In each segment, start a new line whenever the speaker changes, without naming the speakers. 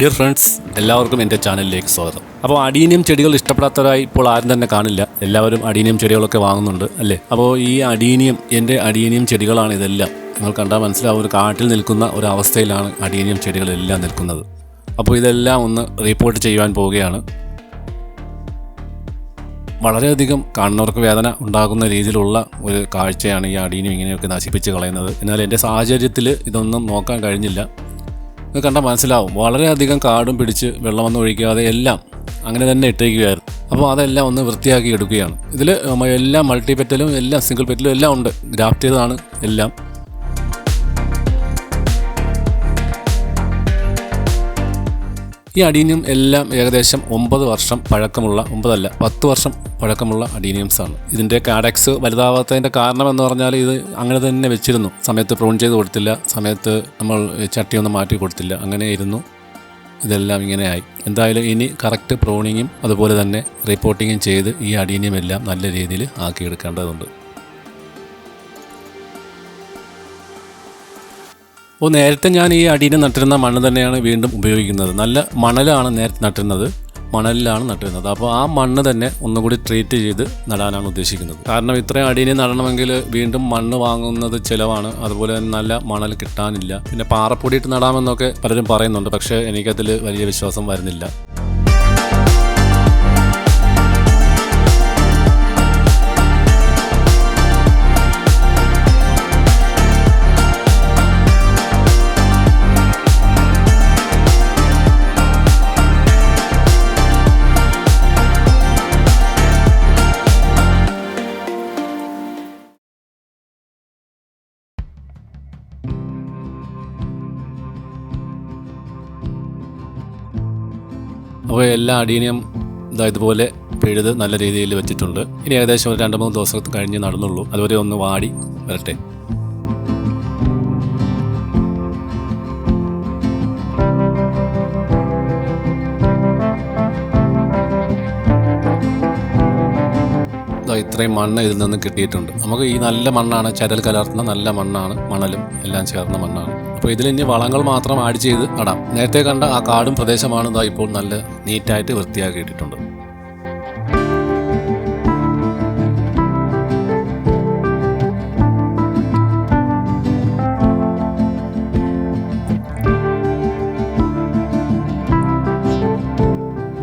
Dear friends എല്ലാവർക്കും എന്റെ ചാനലിലേക്ക് സ്വാഗതം. അപ്പോൾ അടീനിയം ചെടികൾ ഇഷ്ടപ്പെടാത്തവരായി ഇപ്പോൾ ആരും തന്നെ കാണില്ല. എല്ലാവരും അടീനിയം ചെടികളൊക്കെ വാങ്ങുന്നുണ്ട് അല്ലേ? അപ്പോൾ ഈ അടീനിയം എന്റെ അടീനിയം ചെടികളാണ് ഇതെല്ലാം. നിങ്ങൾ കണ്ടാൽ മനസ്സിലാവും ഒരു കാട്ടിൽ നിൽക്കുന്ന ഒരു അവസ്ഥയിലാണ് അടീനിയം ചെടികളെല്ലാം നിൽക്കുന്നത്. അപ്പോൾ ഇതെല്ലാം ഒന്ന് റിപ്പോർട്ട് ചെയ്യുവാൻ പോവുകയാണ്. വളരെയധികം കാണുന്നവർക്ക് വേദന ഉണ്ടാകുന്ന രീതിയിലുള്ള ഒരു കാഴ്ചയാണ് ഈ അടീനിയം ഇങ്ങനെയൊക്കെ നശിപ്പിച്ച് കളയുന്നത്. എന്നാൽ എന്റെ സാഹചര്യത്തിൽ ഇതൊന്നും നോക്കാൻ കഴിഞ്ഞില്ല. ഇത് കണ്ടാൽ മനസ്സിലാവും. വളരെയധികം കാടും പിടിച്ച് വെള്ളമൊന്നും ഒഴിക്കാതെ എല്ലാം അങ്ങനെ തന്നെ ഇട്ടേക്കുകയായിരുന്നു അപ്പോൾ അതെല്ലാം ഒന്ന് വൃത്തിയാക്കി എടുക്കുകയാണ്. ഇതിൽ എല്ലാം മൾട്ടി പെറ്റലും എല്ലാം സിംഗിൾ പെറ്റലും എല്ലാം ഉണ്ട്. ഗ്രാഫ്റ്റ് ചെയ്തതാണ് എല്ലാം. ഈ അഡീനിയം എല്ലാം ഏകദേശം ഒമ്പത് വർഷം പഴക്കമുള്ള ഒമ്പതല്ല പത്ത് വർഷം പഴക്കമുള്ള അഡീനിയംസ് ആണ് ഇതിന്റെ കാഡക്സ് വലുതാവാത്തതിന്റെ കാരണം എന്ന് പറഞ്ഞാൽ ഇത് അങ്ങനെ തന്നെ വെച്ചിരുന്നു. സമയത്ത് പ്രൂൺ ചെയ്ത് കൊടുത്തില്ല സമയത്ത് നമ്മൾ ചട്ടിയൊന്നും മാറ്റി കൊടുത്തില്ല അങ്ങനെ ഇരുന്നു. ഇതെല്ലാം ഇങ്ങനെയായി എന്തായാലും ഇനി കറക്റ്റ് പ്രൂണിങ്ങും അതുപോലെ തന്നെ റിപ്പോർട്ടിങ്ങും ചെയ്ത് ഈ അടീനിയം എല്ലാം നല്ല രീതിയിൽ ആക്കിയെടുക്കേണ്ടതുണ്ട്. അപ്പോൾ നേരത്തെ ഞാൻ ഈ അടിയിൽ നട്ടിരുന്ന മണ്ണ് തന്നെയാണ് വീണ്ടും ഉപയോഗിക്കുന്നത്. നല്ല മണലാണ് നേരത്തെ നട്ടിരുന്നത്. മണലിലാണ് നട്ടിരുന്നത്. അപ്പോൾ ആ മണ്ണ് തന്നെ ഒന്നുകൂടി ട്രീറ്റ് ചെയ്ത് നടാനാണ് ഉദ്ദേശിക്കുന്നത്. കാരണം ഇത്രയും അടിയിനെ നടണമെങ്കിൽ വീണ്ടും മണ്ണ് വാങ്ങുന്നത് ചിലവാണ്. അതുപോലെ തന്നെ നല്ല മണൽ കിട്ടാനില്ല. പിന്നെ പാറപ്പൊടിയിട്ട് നടാമെന്നൊക്കെ പലരും പറയുന്നുണ്ട്. പക്ഷേ എനിക്കതിൽ വലിയ വിശ്വാസം വരുന്നില്ല. അപ്പോൾ എല്ലാ അടിയനെയും ഇതാ ഇതുപോലെ പിഴുത് നല്ല രീതിയിൽ വെച്ചിട്ടുണ്ട്. ഇനി ഏകദേശം ഒരു രണ്ട് മൂന്ന് ദിവസം കഴിഞ്ഞ് നടന്നുള്ളൂ. അതുവരെ ഒന്ന് വാടി വരട്ടെ. ഇത്രയും മണ്ണ് ഇതിൽ നിന്ന് കിട്ടിയിട്ടുണ്ട്. നമുക്ക് ഈ നല്ല മണ്ണാണ് ചരൽ കലർത്തുന്ന നല്ല മണ്ണാണ് മണലും എല്ലാം ചേർന്ന മണ്ണാണ്. അപ്പോൾ ഇനി വളങ്ങൾ മാത്രം ആഡ് ചെയ്ത് നടാം. നേരത്തെ കണ്ട ആ കാടും പ്രദേശമാണ് ഇപ്പോൾ നല്ല നീറ്റായിട്ട് വൃത്തിയാക്കിയിട്ടുണ്ട്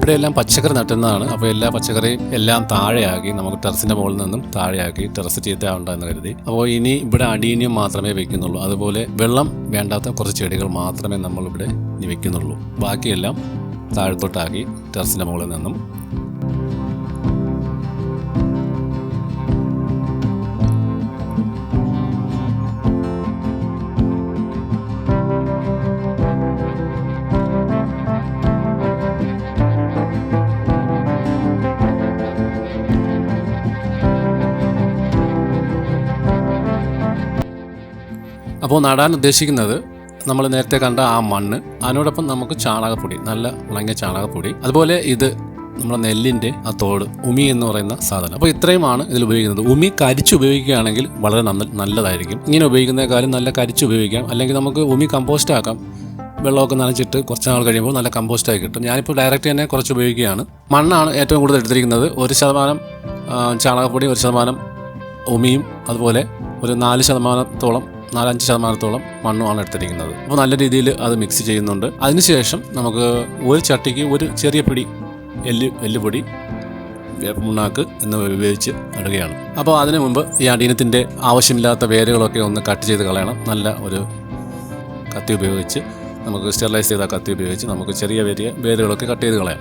ഇവിടെ എല്ലാം പച്ചക്കറി നട്ടുന്നതാണ്. അപ്പോൾ എല്ലാ പച്ചക്കറിയും എല്ലാം താഴെയാക്കി നമുക്ക് ടെറസിന്റെ മുകളിൽ നിന്നും താഴെയാക്കി ടെറസ് ചീത്തയാവണ്ടെന്ന് കരുതി. അപ്പോൾ ഇനി ഇവിടെ അടീനിയം മാത്രമേ വെക്കുന്നുള്ളൂ. അതുപോലെ വെള്ളം വേണ്ടാത്ത കുറച്ച് ചെടികൾ മാത്രമേ നമ്മളിവിടെ വെക്കുന്നുള്ളൂ. ബാക്കിയെല്ലാം താഴത്തോട്ടാക്കി ടെറസിന്റെ മുകളിൽ നിന്നും അപ്പോൾ നടാൻ ഉദ്ദേശിക്കുന്നത് നമ്മൾ നേരത്തെ കണ്ട ആ മണ്ണ് അതിനോടൊപ്പം നമുക്ക് ചാണകപ്പൊടി നല്ല ഉണങ്ങിയ ചാണകപ്പൊടി അതുപോലെ ഇത് നമ്മുടെ നെല്ലിന്റെ ആ തോട് ഉമി എന്ന് പറയുന്ന സാധനം. അപ്പോൾ ഇത്രയുമാണ് ഇതിൽ ഉപയോഗിക്കുന്നത്. ഉമി കരിച്ച് ഉപയോഗിക്കുകയാണെങ്കിൽ വളരെ നല്ലതായിരിക്കും. ഇങ്ങനെ ഉപയോഗിക്കുന്നതിനേക്കാളും നല്ല കരിച്ച് ഉപയോഗിക്കാം. അല്ലെങ്കിൽ നമുക്ക് ഉമി കമ്പോസ്റ്റ് ആക്കാം. വെള്ളമൊക്കെ നനച്ചിട്ട് കുറച്ച് നാൾ കഴിയുമ്പോൾ നല്ല കമ്പോസ്റ്റായി കിട്ടും. ഞാനിപ്പോൾ ഡയറക്റ്റ് തന്നെ കുറച്ച് ഉപയോഗിക്കുകയാണ്. മണ്ണാണ് ഏറ്റവും കൂടുതൽ എടുത്തിരിക്കുന്നത്. ഒരു ശതമാനം ചാണകപ്പൊടി ഒരു ശതമാനം ഉമിയും അതുപോലെ ഒരു നാല് ശതമാനത്തോളം നാലഞ്ച് ശതമാനത്തോളം മണ്ണുമാണ് എടുത്തിരിക്കുന്നത്. അപ്പോൾ നല്ല രീതിയിൽ അത് മിക്സ് ചെയ്യുന്നുണ്ട്. അതിനുശേഷം നമുക്ക് ഒരു ചട്ടിക്ക് ഒരു ചെറിയ പിടി എല്ല് എല്ലുപൊടി വേപ്പമുണ്ണാക്ക് എന്നിവ ഉപയോഗിച്ച് നടുകയാണ്. അപ്പോൾ അതിനു മുമ്പ് ഈ അടീനത്തിന്റെ ആവശ്യമില്ലാത്ത വേരുകളൊക്കെ ഒന്ന് കട്ട് ചെയ്ത് കളയണം. നല്ല ഒരു കത്തി ഉപയോഗിച്ച് നമുക്ക് സ്റ്റെറിലൈസ് ചെയ്ത കത്തി ഉപയോഗിച്ച് നമുക്ക് ചെറിയ വേരിയ വേരുകളൊക്കെ കട്ട് ചെയ്ത് കളയാം.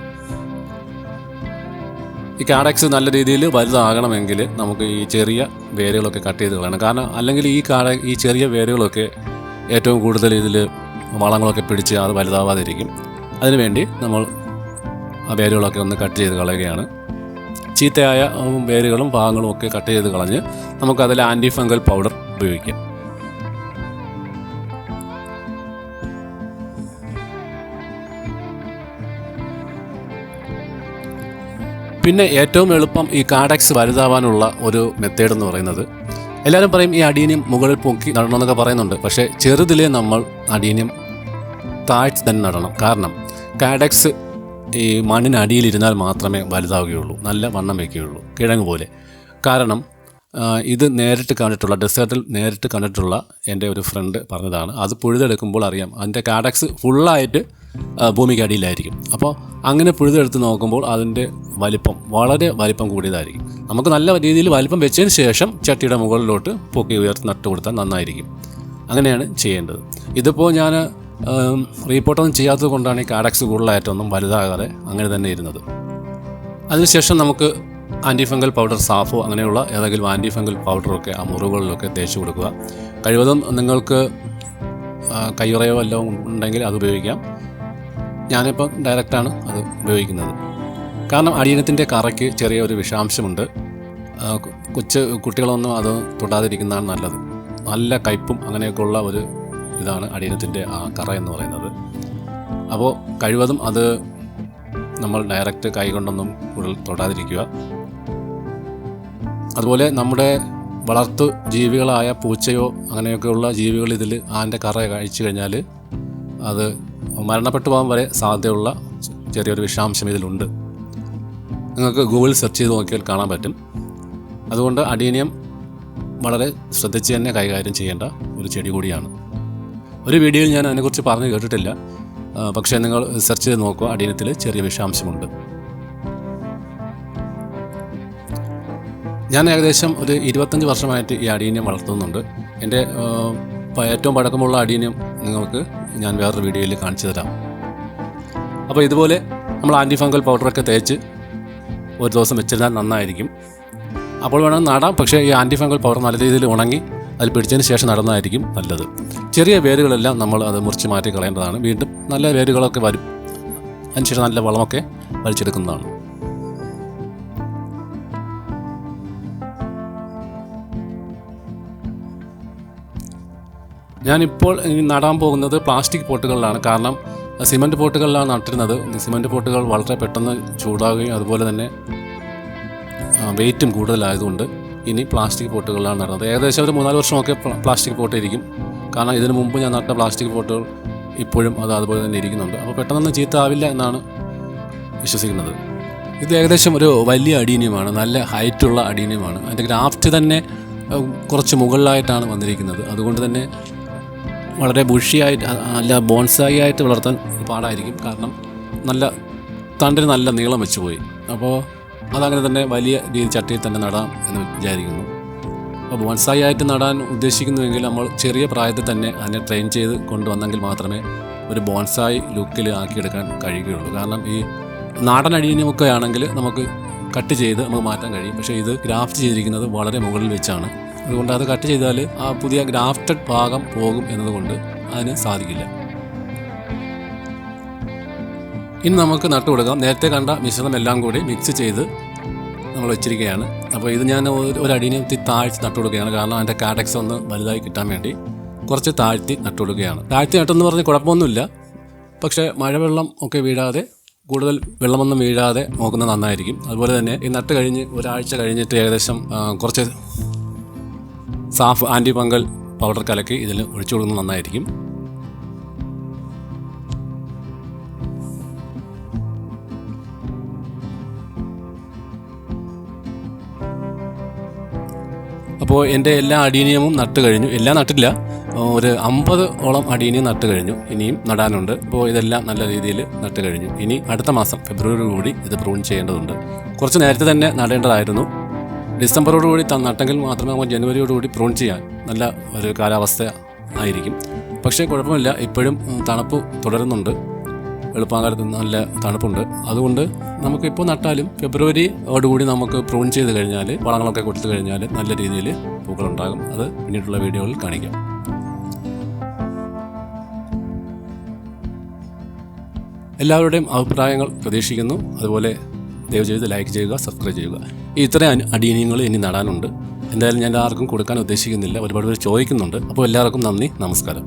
ഈ കാഡക്സ് നല്ല രീതിയിൽ വലുതാകണമെങ്കിൽ നമുക്ക് ഈ ചെറിയ വേരുകളൊക്കെ കട്ട് ചെയ്ത് കളയണം. കാരണം അല്ലെങ്കിൽ ഈ കാട ഈ ചെറിയ വേരുകളൊക്കെ ഏറ്റവും കൂടുതൽ ഇതിൽ വളങ്ങളൊക്കെ പിടിച്ച് അത് വലുതാവാതിരിക്കും. അതിനുവേണ്ടി നമ്മൾ ആ വേരുകളൊക്കെ ഒന്ന് കട്ട് ചെയ്ത് കളയുകയാണ്. ചീത്തയായ വേരുകളും ഭാഗങ്ങളും ഒക്കെ കട്ട് ചെയ്ത് കളഞ്ഞ് നമുക്കതിൽ ആന്റി ഫംഗൽ പൗഡർ ഉപയോഗിക്കാം. പിന്നെ ഏറ്റവും എളുപ്പം ഈ കാഡക്സ് വലുതാവാനുള്ള ഒരു മെത്തേഡ് എന്ന് പറയുന്നത്. എല്ലാവരും പറയും ഈ അടീനിയം മുകളിൽ പൊക്കി നടണം എന്നൊക്കെ പറയുന്നുണ്ട്. പക്ഷേ ചെറുതിലേ നമ്മൾ അടീനിയം താഴ്ത്തി തന്നെ നടണം. കാരണം കാഡക്സ് ഈ മണ്ണിനടിയിലിരുന്നാൽ മാത്രമേ വലുതാവുകയുള്ളൂ. നല്ല വണ്ണം വയ്ക്കുകയുള്ളൂ. കിഴങ്ങ് പോലെ. കാരണം ഇത് നേരിട്ട് കണ്ടിട്ടുള്ള ഡെസേർട്ടിൽ നേരിട്ട് കണ്ടിട്ടുള്ള എന്റെ ഒരു ഫ്രണ്ട് പറഞ്ഞതാണ്. അത് പുഴുതെടുക്കുമ്പോൾ അറിയാം. അതിന്റെ കാഡക്സ് ഫുള്ളായിട്ട് ആ, ഭൂമിക്ക് അടിയിലായിരിക്കും അപ്പോൾ അങ്ങനെ പുഴുതെടുത്ത് നോക്കുമ്പോൾ അതിന്റെ വലിപ്പം വളരെ വലിപ്പം കൂടിയതായിരിക്കും. നമുക്ക് നല്ല രീതിയിൽ വലിപ്പം വെച്ചതിന് ശേഷം ചട്ടിയുടെ മുകളിലോട്ട് പൊക്കി ഉയർത്തി നട്ട് കൊടുത്താൽ നന്നായിരിക്കും. അങ്ങനെയാണ് ചെയ്യേണ്ടത്. ഇതിപ്പോൾ ഞാൻ റീപ്പോർട്ടൊന്നും ചെയ്യാത്തത് കൊണ്ടാണ് ഈ കാഡക്സ് കൂടുതലായിട്ടൊന്നും വലുതാകാതെ അങ്ങനെ തന്നെ ഇരുന്നത്. അതിനുശേഷം നമുക്ക് ആന്റിഫംഗൽ പൗഡർ സാഫോ അങ്ങനെയുള്ള ഏതെങ്കിലും ആന്റിഫംഗൽ പൗഡറൊക്കെ ആ മുറിവുകളിലൊക്കെ തേച്ച് കൊടുക്കുക. കഴിവതും നിങ്ങൾക്ക് കയ്യുറയോ വല്ലതും ഉണ്ടെങ്കിൽ അത് ഉപയോഗിക്കാം. ഞാനിപ്പം ഡയറക്റ്റാണ് അത് ഉപയോഗിക്കുന്നത്. കാരണം അടിയനത്തിന്റെ കറയ്ക്ക് ചെറിയൊരു വിഷാംശമുണ്ട്. കൊച്ചു കുട്ടികളൊന്നും അത് തൊടാതിരിക്കുന്നതാണ് നല്ലത്. നല്ല കയ്പും അങ്ങനെയൊക്കെയുള്ള ഒരു ഇതാണ് അടിയനത്തിന്റെ ആ കറ എന്ന് പറയുന്നത്. അപ്പോൾ കഴിവതും അത് നമ്മൾ ഡയറക്റ്റ് കൈ കൊണ്ടൊന്നും കൂടുതൽ തൊടാതിരിക്കുക. അതുപോലെ നമ്മുടെ വളർത്തു ജീവികളായ പൂച്ചയോ അങ്ങനെയൊക്കെയുള്ള ജീവികൾ ഇതിൽ ആന്റെ കറ കഴിച്ചു കഴിഞ്ഞാൽ അത് മരണപ്പെട്ടു പോകാൻ വരെ സാധ്യതയുള്ള ചെറിയൊരു വിഷാംശം ഇതിലുണ്ട്. നിങ്ങൾക്ക് ഗൂഗിൾ സെർച്ച് ചെയ്ത് നോക്കിയാൽ കാണാൻ പറ്റും. അതുകൊണ്ട് അടീനിയം വളരെ ശ്രദ്ധിച്ച് തന്നെ കൈകാര്യം ചെയ്യേണ്ട ഒരു ചെടി കൂടിയാണ്. ഒരു വീഡിയോയിൽ ഞാൻ അതിനെക്കുറിച്ച് പറഞ്ഞു കേട്ടിട്ടില്ല. പക്ഷേ നിങ്ങൾ സെർച്ച് ചെയ്ത് നോക്കുക അടീനത്തിൽ ചെറിയ വിഷാംശമുണ്ട്. ഞാൻ ഏകദേശം ഒരു ഇരുപത്തഞ്ച് വർഷമായിട്ട് ഈ അടീനിയം വളർത്തുന്നുണ്ട്. എന്റെ ഏറ്റവും പഴക്കമുള്ള അടീനിയം നിങ്ങൾക്ക് ഞാൻ വേറൊരു വീഡിയോയിൽ കാണിച്ചു തരാം. അപ്പോൾ ഇതുപോലെ നമ്മൾ ആന്റി ഫംഗൽ പൗഡറൊക്കെ തേച്ച് ഒരു ദിവസം വെച്ചിരുന്നാൽ നന്നായിരിക്കും. അപ്പോൾ വേണം നടാം പക്ഷേ ഈ ആന്റി ഫംഗൽ പൗഡർ നല്ല രീതിയിൽ ഉണങ്ങി അതിൽ പിടിച്ചതിന് ശേഷം നടന്നതായിരിക്കും നല്ലത്. ചെറിയ വേരുകളെല്ലാം നമ്മൾ അത് മുറിച്ച് മാറ്റി കളയേണ്ടതാണ്. വീണ്ടും നല്ല വേരുകളൊക്കെ വരും. അതിനുശേഷം നല്ല വളമൊക്കെ വലിച്ചെടുക്കുന്നതാണ്. ഞാനിപ്പോൾ നടാൻ പോകുന്നത് പ്ലാസ്റ്റിക് പോട്ടുകളിലാണ്. കാരണം സിമന്റ് പോട്ടുകളിലാണ് നട്ടിരുന്നത്. സിമന്റ് പോട്ടുകൾ വളരെ പെട്ടെന്ന് ചൂടാകുകയും അതുപോലെ തന്നെ വെയിറ്റും കൂടുതലായതുകൊണ്ട് ഇനി പ്ലാസ്റ്റിക് പോട്ടുകളിലാണ് നടുന്നത്. ഏകദേശം ഒരു മൂന്നാൽ വർഷമൊക്കെ പ്ല- പ്ലാസ്റ്റിക് പോട്ട് ഇരിക്കും കാരണം ഇതിനു മുമ്പ് ഞാൻ നട്ട പ്ലാസ്റ്റിക് പോട്ടുകൾ ഇപ്പോഴും അത് അതുപോലെ തന്നെ ഇരിക്കുന്നുണ്ട്. അപ്പോൾ പെട്ടെന്നൊന്നും ചീത്താവില്ല എന്നാണ് വിശ്വസിക്കുന്നത്. ഇത് ഏകദേശം ഒരു വലിയ അടീനിയമാണ്. നല്ല ഹൈറ്റുള്ള അടീനിയമാണ്. അതിന്റെ ഗ്രാഫ്റ്റ് തന്നെ കുറച്ച് മുകളിലായിട്ടാണ് വന്നിരിക്കുന്നത്. അതുകൊണ്ട് തന്നെ വളരെ ബുഷിയായിട്ട് അല്ല ബോൺസായി ആയിട്ട് വളർത്താൻ പാടായിരിക്കും. കാരണം നല്ല തണ്ടിന് നല്ല നീളം വെച്ച് പോയി അപ്പോൾ അതങ്ങനെ തന്നെ വലിയ രീതി ചട്ടിയിൽ തന്നെ നടാം എന്ന് വിചാരിക്കുന്നു. അപ്പോൾ ബോൺസായി ആയിട്ട് നടാൻ ഉദ്ദേശിക്കുന്നുവെങ്കിൽ നമ്മൾ ചെറിയ പ്രായത്തിൽ തന്നെ അതിനെ ട്രെയിൻ ചെയ്ത് കൊണ്ടുവന്നെങ്കിൽ മാത്രമേ ഒരു ബോൺസായി ലുക്കിൽ ആക്കിയെടുക്കാൻ കഴിയുകയുള്ളൂ. കാരണം ഈ നാടൻ അടിയനുമൊക്കെ ആണെങ്കിൽ നമുക്ക് കട്ട് ചെയ്ത് നമുക്ക് മാറ്റാൻ കഴിയും. പക്ഷേ ഇത് ഗ്രാഫ്റ്റ് ചെയ്തിരിക്കുന്നത് വളരെ മുകളിൽ വെച്ചാണ്. അതുകൊണ്ട് അത് കട്ട് ചെയ്താൽ ആ പുതിയ ഗ്രാഫ്റ്റഡ് ഭാഗം പോകും എന്നതുകൊണ്ട് അതിന് സാധിക്കില്ല. ഇനി നമുക്ക് നട്ടു കൊടുക്കാം. നേരത്തെ കണ്ട മിശ്രിതം എല്ലാം കൂടി മിക്സ് ചെയ്ത് നമ്മൾ വെച്ചിരിക്കുകയാണ്. അപ്പോൾ ഇത് ഞാൻ ഒരു- അടിയനത്തി താഴ്ത്തി നട്ടു കൊടുക്കുകയാണ്. കാരണം അതിന്റെ കാഡക്സ് ഒന്ന് വലുതായി കിട്ടാൻ വേണ്ടി കുറച്ച് താഴ്ത്തി നട്ടു കൊടുക്കുകയാണ്. താഴ്ത്തി നട്ടെന്ന് പറഞ്ഞ് കുഴപ്പമൊന്നുമില്ല. പക്ഷേ മഴവെള്ളം ഒക്കെ വീഴാതെ കൂടുതൽ വെള്ളമൊന്നും വീഴാതെ നോക്കുന്നത് നന്നായിരിക്കും. അതുപോലെ തന്നെ ഈ നട്ട് കഴിഞ്ഞ് ഒരാഴ്ച കഴിഞ്ഞിട്ട് ഏകദേശം കുറച്ച് സാഫ് ആന്റി പങ്കൽ പൗഡർ കലക്കി ഇതിൽ ഒഴിച്ചു കൊടുക്കുന്നത് നന്നായിരിക്കും. അപ്പോൾ എന്റെ എല്ലാ അടീനിയമും നട്ട് കഴിഞ്ഞു. എല്ലാം നട്ടില്ല ഒരു അമ്പത് ഓളം അടീനിയം നട്ട് കഴിഞ്ഞു. ഇനിയും നടാനുണ്ട്. അപ്പോൾ ഇതെല്ലാം നല്ല രീതിയിൽ നട്ട് കഴിഞ്ഞു. ഇനി അടുത്ത മാസം ഫെബ്രുവരി കൂടി ഇത് പ്രൂൺ ചെയ്യേണ്ടതുണ്ട്. കുറച്ച് നേരത്തെ തന്നെ നടേണ്ടതായിരുന്നു. ഡിസംബറോടുകൂടി കൂടി നട്ടെങ്കിൽ മാത്രമേ നമുക്ക് ജനുവരിയോടുകൂടി പ്രൂൺ ചെയ്യാൻ നല്ല ഒരു കാലാവസ്ഥ ആയിരിക്കും. പക്ഷേ കുഴപ്പമില്ല. ഇപ്പോഴും തണുപ്പ് തുടരുന്നുണ്ട്. എളുപ്പകാലത്ത് നല്ല തണുപ്പുണ്ട്. അതുകൊണ്ട് നമുക്കിപ്പോൾ നട്ടാലും ഫെബ്രുവരിയോടുകൂടി നമുക്ക് പ്രൂൺ ചെയ്ത് കഴിഞ്ഞാൽ വളങ്ങളൊക്കെ കൊടുത്തു കഴിഞ്ഞാൽ നല്ല രീതിയിൽ പൂക്കളുണ്ടാകും. അത് പിന്നീടുള്ള വീഡിയോകളിൽ കാണിക്കാം. എല്ലാവരുടെയും അഭിപ്രായങ്ങൾ പ്രതീക്ഷിക്കുന്നു. അതുപോലെ ദയവ് ചെയ്ത് ലൈക്ക് ചെയ്യുക സബ്സ്ക്രൈബ് ചെയ്യുക. ഇത്രയും അടീനിയങ്ങൾ ഇനി നടാനുണ്ട്. എന്തായാലും ഞാൻ ആർക്കും കൊടുക്കാൻ ഉദ്ദേശിക്കുന്നില്ല. ഒരുപാട് പേര് ചോദിക്കുന്നുണ്ട്. അപ്പോൾ എല്ലാവർക്കും നന്ദി നമസ്കാരം.